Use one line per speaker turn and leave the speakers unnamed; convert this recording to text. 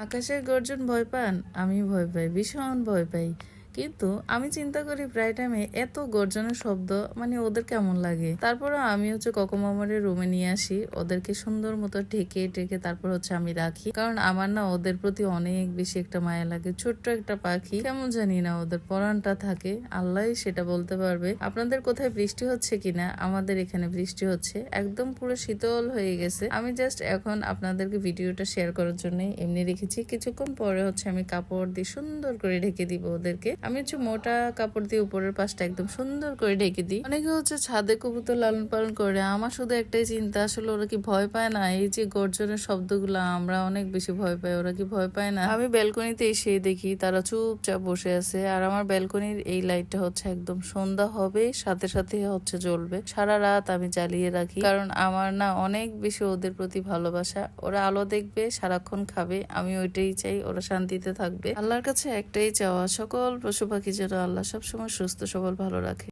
আকাশের গর্জন ভয় পান আমি ভয় পাই ভীষণ ভয় পাই। কিন্তু আমি চিন্তা করি প্রায় টাইমে এত গর্জনের শব্দ মানে ওদের কেমন লাগে? তারপরে আমি হচ্ছে ককমামারের রুমে নিয়ে আসি, ওদেরকে সুন্দর মতো ঢেকে ঢেকে তারপর হচ্ছে আমি রাখি। কারণ আমার না ওদের প্রতি অনেক বেশি একটা মায়া লাগে, ছোট্ট একটা পাখি। কেমন জানি না ওদের পরানটা থাকে আল্লাহই সেটা বলতে পারবে। আপনাদের কোথায় বৃষ্টি হচ্ছে কিনা? আমাদের এখানে বৃষ্টি হচ্ছে, একদম পুরো শীতল হয়ে গেছে। আমি জাস্ট এখন আপনাদেরকে ভিডিওটা শেয়ার করার জন্য এমনি রেখেছি। কিছুক্ষণ পরে হচ্ছে আমি কাপড় দিয়ে সুন্দর করে ঢেকে দিব ওদেরকে। আমি হচ্ছে মোটা কাপড় দিয়ে উপরের পাশটা একদম সুন্দর করে ঢেকে দিই। অনেকে হচ্ছে ছাদে কবুতর লালন পালন করে, আমার শুধু একটাই চিন্তা, আসলে ওরা কি ভয় পায় না? এই যে গর্জনের শব্দগুলো, আমরা অনেক বেশি ভয় পাই, ওরা কি ভয় পায় না? আমি ব্যালকনিতে এসে দেখি তারা চুপচাপ বসে আছে, আর আমার ব্যালকনির এই লাইটটা হচ্ছে একদম সন্ধ্যা হবে, সাথে সাথে হচ্ছে জ্বলবে। সারা রাত আমি জ্বালিয়ে রাখি, কারণ আমার না অনেক বেশি ওদের প্রতি ভালোবাসা। ওরা আলো দেখবে, সারাক্ষণ খাবে, আমি ওইটাই চাই, ওরা শান্তিতে থাকবে। আল্লাহর কাছে একটাই চাওয়া, সকল পশু পাখি যেন আল্লাহ সবসময় সুস্থ সবল ভালো রাখে।